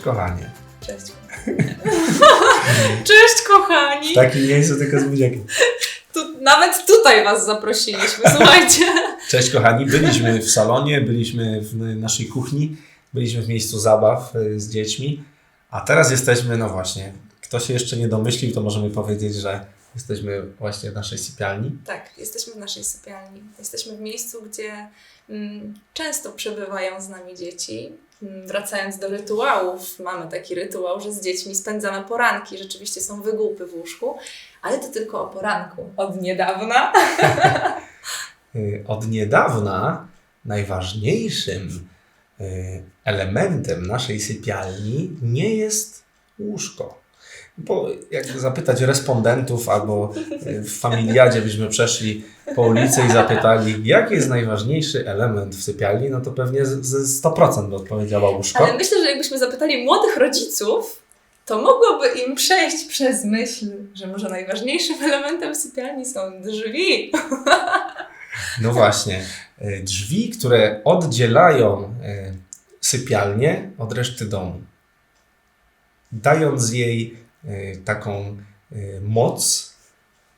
Cześć kochanie. Cześć. Cześć kochani! W takim miejscu tylko z buziakiem. Tu, nawet tutaj Was zaprosiliśmy, słuchajcie. Cześć kochani, byliśmy w salonie, byliśmy w naszej kuchni, byliśmy w miejscu zabaw y, z dziećmi, a teraz jesteśmy, no właśnie, kto się jeszcze nie domyślił, to możemy powiedzieć, że jesteśmy właśnie w naszej sypialni. Tak, jesteśmy w naszej sypialni. Jesteśmy w miejscu, gdzie mm, często przebywają z nami dzieci. Mm, Wracając do rytuałów, mamy taki rytuał, że z dziećmi spędzamy poranki. Rzeczywiście są wygłupy w łóżku, ale to tylko o poranku. Od niedawna. Od niedawna najważniejszym y, elementem naszej sypialni nie jest łóżko. Bo jak zapytać respondentów albo y, w familiadzie byśmy przeszli po ulicy i zapytali, jaki jest najważniejszy element w sypialni, no to pewnie z- z 100% by odpowiedziała łóżko. Ale myślę, że jakbyśmy zapytali młodych rodziców, to mogłoby im przejść przez myśl, że może najważniejszym elementem sypialni są drzwi. No właśnie, y, drzwi, które oddzielają y, sypialnię od reszty domu, dając jej y, taką y, moc,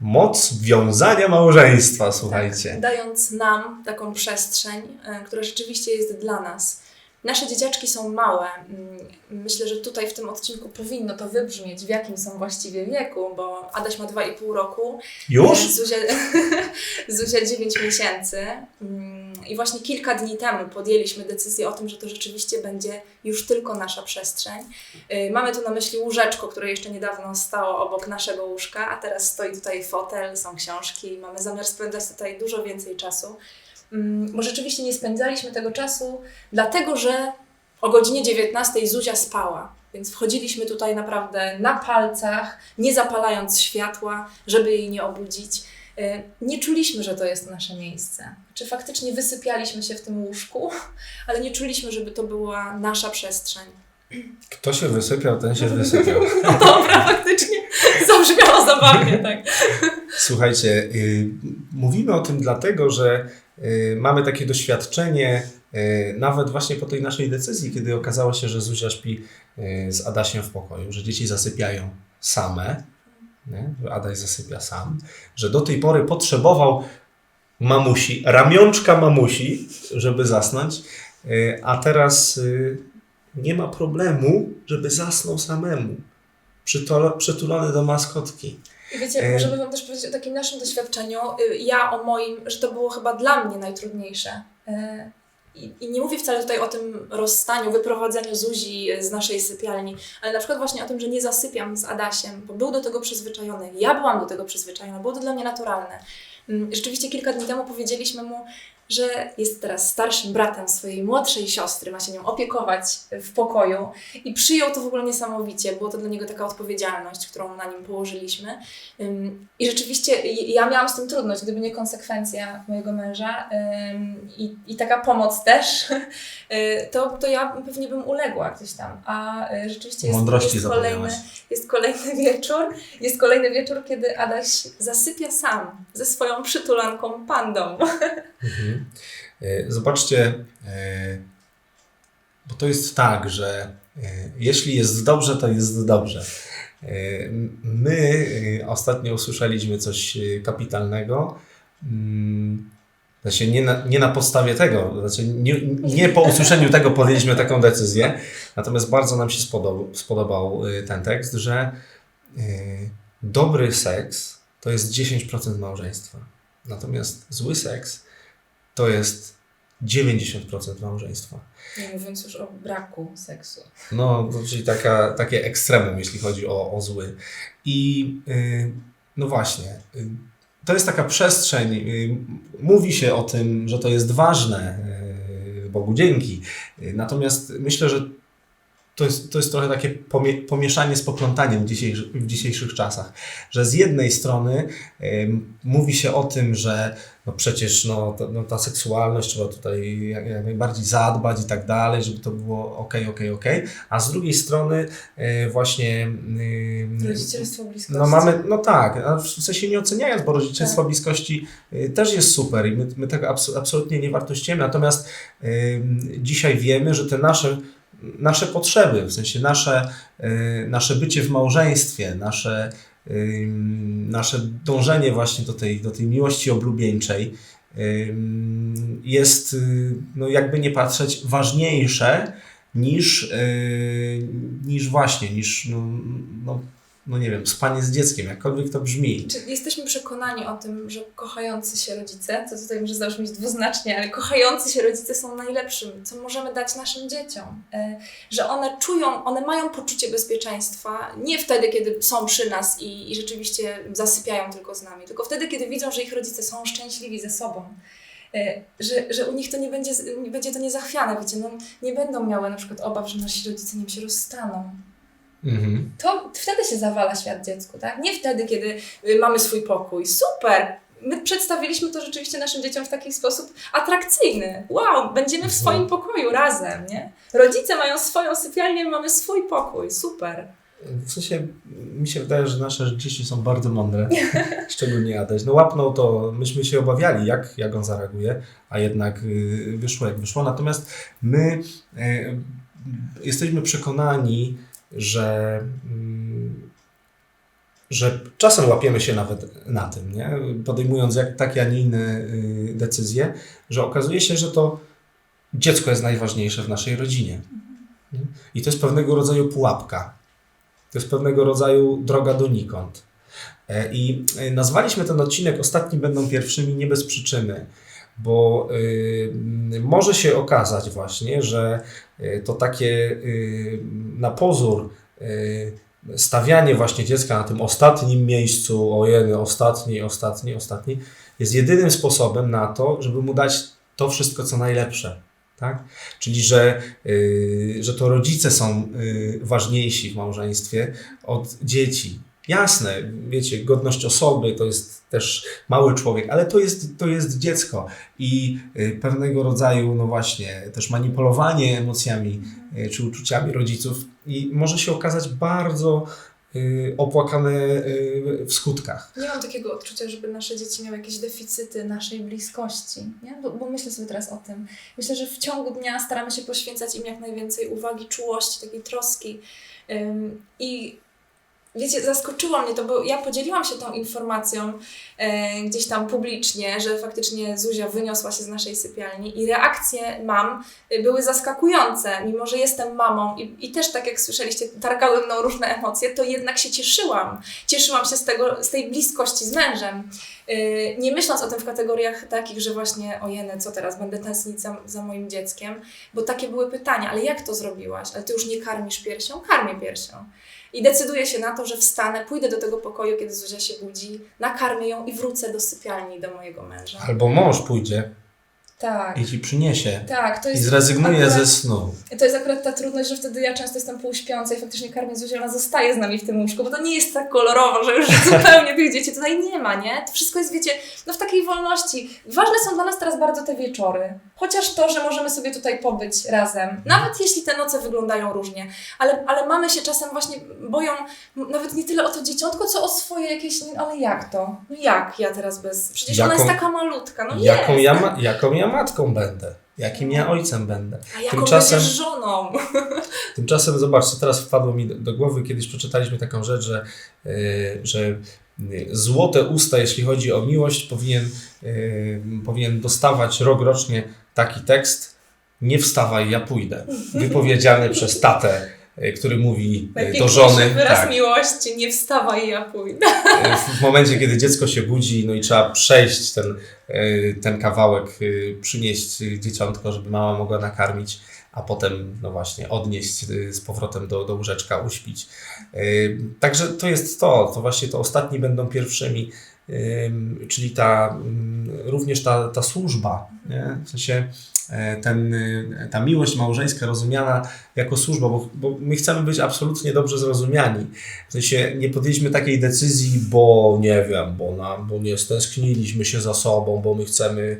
moc wiązania małżeństwa, słuchajcie. Tak, dając nam taką przestrzeń, e, która rzeczywiście jest dla nas. Nasze dzieciaczki są małe. Mm, Myślę, że tutaj w tym odcinku powinno to wybrzmieć, w jakim są właściwie wieku, bo Adaś ma 2,5 roku, Już? Zuzia, Zuzia 9 miesięcy. I właśnie kilka dni temu podjęliśmy decyzję o tym, że to rzeczywiście będzie już tylko nasza przestrzeń. Y, Mamy tu na myśli łóżeczko, które jeszcze niedawno stało obok naszego łóżka, a teraz stoi tutaj fotel, są książki. Mamy zamiar spędzać tutaj dużo więcej czasu. Mm, Bo rzeczywiście nie spędzaliśmy tego czasu, dlatego że o godzinie 19 Zuzia spała. Więc wchodziliśmy tutaj naprawdę na palcach, nie zapalając światła, żeby jej nie obudzić. Y, Nie czuliśmy, że to jest nasze miejsce. Czy faktycznie wysypialiśmy się w tym łóżku, ale nie czuliśmy, żeby to była nasza przestrzeń. Kto się wysypiał, ten się wysypiał. No dobra, faktycznie zabrzmiało zabawnie, tak. Słuchajcie, y, mówimy o tym dlatego, że y, mamy takie doświadczenie, y, nawet właśnie po tej naszej decyzji, kiedy okazało się, że Zuzia śpi z Adasiem w pokoju, że dzieci zasypiają same, nie? że Adaś zasypia sam, że do tej pory potrzebował mamusi, ramionczka mamusi, żeby zasnąć, y, a teraz y, nie ma problemu, żeby zasnął samemu, przytulony do maskotki. I wiecie, E, możemy Wam też powiedzieć o takim naszym doświadczeniu. Y, Ja o moim, że to było chyba dla mnie najtrudniejsze. I, I nie mówię wcale tutaj o tym rozstaniu, wyprowadzeniu Zuzi z naszej sypialni, ale na przykład właśnie o tym, że nie zasypiam z Adasiem, bo był do tego przyzwyczajony. Ja byłam do tego przyzwyczajona, było to dla mnie naturalne. Mm, Rzeczywiście kilka dni temu powiedzieliśmy mu, że jest teraz starszym bratem swojej młodszej siostry, ma się nią opiekować w pokoju i przyjął to w ogóle niesamowicie. Było to dla niego taka odpowiedzialność, którą na nim położyliśmy. I rzeczywiście ja miałam z tym trudność, gdyby nie konsekwencja mojego męża i, i taka pomoc też, y, to, to ja pewnie bym uległa gdzieś tam. A y, rzeczywiście jest, jest, kolejny, jest kolejny wieczór, jest kolejny wieczór, kiedy Adaś zasypia sam ze swoją przytulanką pandą. Mhm. E, Zobaczcie, e, bo to jest tak, że e, jeśli jest dobrze, to jest dobrze. My ostatnio usłyszeliśmy coś kapitalnego. Mm, Znaczy nie na, nie na podstawie tego, znaczy nie, nie po usłyszeniu tego podjęliśmy taką decyzję, natomiast bardzo nam się spodobał, spodobał ten tekst, że dobry seks to jest 10% małżeństwa. Natomiast zły seks to jest 90% małżeństwa. Nie mówiąc już o braku seksu. No, to czyli taka, takie ekstremum, jeśli chodzi o, o zły. I y, no właśnie, y, to jest taka przestrzeń. Y, mówi się o tym, że to jest ważne, y, Bogu dzięki. Y, natomiast myślę, że to jest, to jest trochę takie pomie, pomieszanie z poplątaniem w, dzisiejszy, w dzisiejszych czasach. Że z jednej strony ym, mówi się o tym, że no przecież no, ta, no, ta seksualność trzeba tutaj jak, jak najbardziej zadbać i tak dalej, żeby to było ok, ok, ok. A z drugiej strony y, właśnie. y, Rodzicielstwo bliskości. no mamy, no tak, w sensie nie oceniając, bo rodzicielstwo Tak. bliskości y, też jest super i my, my tego abs- absolutnie nie wartościujemy. Natomiast y, dzisiaj wiemy, że te nasze nasze potrzeby, w sensie nasze, y, nasze bycie w małżeństwie, nasze, nasze dążenie właśnie do tej, do tej miłości oblubieńczej jest, y, no jakby nie patrzeć, ważniejsze niż, y, niż właśnie, niż, no, no, no nie wiem, spanie z dzieckiem, jakkolwiek to brzmi. Czy jesteśmy przekonani o tym, że kochający się rodzice, to tutaj może zabrzmieć dwuznacznie, ale kochający się rodzice są najlepszym, co możemy dać naszym dzieciom. E, Że one czują, one mają poczucie bezpieczeństwa nie wtedy, kiedy są przy nas i, i rzeczywiście zasypiają tylko z nami, tylko wtedy, kiedy widzą, że ich rodzice są szczęśliwi ze sobą. E, Że, że u nich to nie będzie, nie będzie to niezachwiane, wiecie, no, nie będą miały na przykład obaw, że nasi rodzice nim się rozstaną Mhm. to wtedy się zawala świat dziecku, tak? Nie wtedy, kiedy y, mamy swój pokój. Super! My przedstawiliśmy to rzeczywiście naszym dzieciom w taki sposób atrakcyjny. Wow, będziemy w swoim pokoju razem, nie? Rodzice mają swoją sypialnię, my mamy swój pokój. Super. W sensie mi się wydaje, że nasze dzieci są bardzo mądre, szczególnie Adaś. No łapnął to, myśmy się obawiali, jak, jak on zareaguje, a jednak y, wyszło jak wyszło. Natomiast my y, jesteśmy przekonani, że, mm, że czasem łapiemy się nawet na tym, nie? podejmując jak, takie, a nie inne y, decyzje, że okazuje się, że to dziecko jest najważniejsze w naszej rodzinie. Nie? I to jest pewnego rodzaju pułapka. To jest pewnego rodzaju droga donikąd. E, I e, nazwaliśmy ten odcinek Ostatni będą pierwszymi nie bez przyczyny, bo y, może się okazać właśnie, że y, to takie y, na pozór y, stawianie właśnie dziecka na tym ostatnim miejscu, ojeny, ostatni, ostatni, ostatni, jest jedynym sposobem na to, żeby mu dać to wszystko, co najlepsze. Tak? Czyli, że, y, że to rodzice są y, ważniejsi w małżeństwie od dzieci. Jasne, wiecie, godność osoby to jest też mały człowiek, ale to jest, to jest dziecko i y, pewnego rodzaju, no właśnie, też manipulowanie emocjami y, czy uczuciami rodziców i może się okazać bardzo y, opłakane w skutkach. Nie mam takiego odczucia, żeby nasze dzieci miały jakieś deficyty naszej bliskości, nie? Bo, bo myślę sobie teraz o tym. Myślę, że w ciągu dnia staramy się poświęcać im jak najwięcej uwagi, czułości, takiej troski. I wiecie, zaskoczyło mnie to, bo ja podzieliłam się tą informacją e, gdzieś tam publicznie, że faktycznie Zuzia wyniosła się z naszej sypialni i reakcje mam były zaskakujące. Mimo, że jestem mamą i, i też tak jak słyszeliście, targały mną różne emocje, to jednak się cieszyłam. Cieszyłam się z, tego, z tej bliskości z mężem. Yy, nie myśląc o tym w kategoriach takich, że właśnie ojene, co teraz, będę tęsknić za, za moim dzieckiem, bo takie były pytania, ale jak to zrobiłaś? Ale ty już nie karmisz piersią? Karmię piersią. I decyduję się na to, że wstanę, pójdę do tego pokoju, kiedy Zuzia się budzi, nakarmię ją i wrócę do sypialni, do mojego męża. Albo mąż pójdzie Tak, i ci przyniesie tak, to i jest zrezygnuje akurat- ze snu. To jest akurat ta trudność, że wtedy ja często jestem półśpiąca i faktycznie karmię Zuzię, ona zostaje z nami w tym łóżku, bo to nie jest tak kolorowo, że już zupełnie tych dzieci tutaj nie ma, nie? To wszystko jest, wiecie, no w takiej wolności. Ważne są dla nas teraz bardzo te wieczory. Chociaż to, że możemy sobie tutaj pobyć razem. Nawet jeśli te noce wyglądają różnie. Ale, ale mamy się czasem właśnie boją nawet nie tyle o to dzieciątko, co o swoje jakieś, ale jak to? No jak ja teraz bez... Przecież ona Jaką- jest taka malutka, no jaką, jest. ja ma, jaką ja matką będę? Jakim ja ojcem będę? A jaką Tymczasem- będziesz żoną? Tymczasem zobaczcie, teraz wpadło mi do, do głowy, kiedyś przeczytaliśmy taką rzecz, że, yy, że yy, złote usta, jeśli chodzi o miłość, powinien, yy, powinien dostawać rok rocznie taki tekst Nie wstawaj, ja pójdę. Wypowiedziany przez tatę, który mówi yy, do żony. wyraz tak, miłości, nie wstawaj, ja pójdę. w momencie, kiedy dziecko się budzi, no i trzeba przejść ten, ten kawałek, przynieść dzieciątko, żeby mama mogła nakarmić, a potem, no właśnie, odnieść z powrotem do, do łóżeczka, uśpić. Także to jest to, to właśnie to ostatni będą pierwszymi, ym, czyli ta, ym, również ta, ta służba, nie? w sensie e, ten, y, ta miłość małżeńska rozumiana jako służba, bo, bo my chcemy być absolutnie dobrze zrozumiani. W sensie nie podjęliśmy takiej decyzji, bo nie wiem, bo, na, bo nie stęskniliśmy się za sobą, bo my chcemy,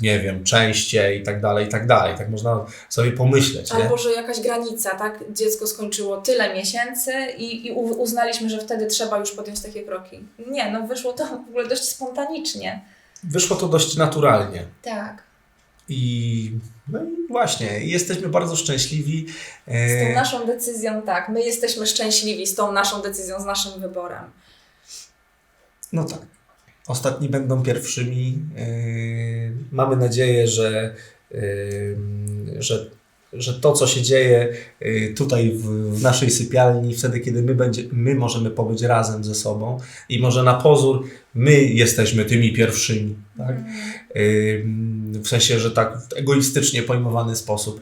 nie wiem, częściej i tak dalej, i tak dalej. Tak można sobie pomyśleć, nie? Albo, że jakaś granica, tak? Dziecko skończyło tyle miesięcy i, i uznaliśmy, że wtedy trzeba już podjąć takie kroki. Nie, no wyszło to w ogóle dość spontanicznie. Wyszło to dość naturalnie. Tak. I, no i właśnie, jesteśmy bardzo szczęśliwi. Z tą E, naszą decyzją, tak, my jesteśmy szczęśliwi z tą naszą decyzją, z naszym wyborem. No tak. Ostatni będą pierwszymi. Yy, mamy nadzieję, że, yy, że, że to, co się dzieje yy, tutaj w, naszej sypialni, wtedy, kiedy my, będzie, my możemy pobyć razem ze sobą i może na pozór my jesteśmy tymi pierwszymi. Tak? Yy, w sensie, że tak w egoistycznie pojmowany sposób.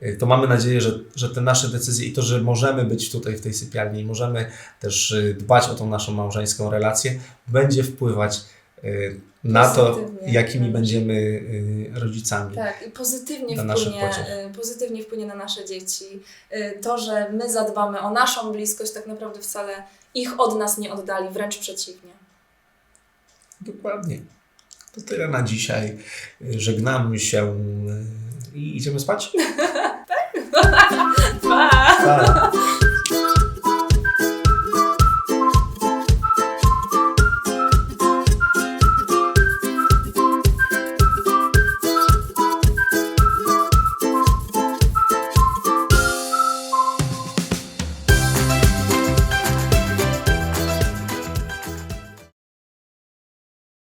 Yy, To mamy nadzieję, że, że te nasze decyzje i to, że możemy być tutaj w tej sypialni i możemy też dbać o tą naszą małżeńską relację, będzie wpływać na to, jakimi będziemy yy, rodzicami. Tak, i pozytywnie Na wpłynie, y, pozytywnie wpłynie na nasze dzieci. Y, To, że my zadbamy o naszą bliskość, tak naprawdę wcale ich od nas nie oddali, wręcz przeciwnie. Dokładnie. To tyle na dzisiaj. Żegnamy się i idziemy spać? Pa! Tak.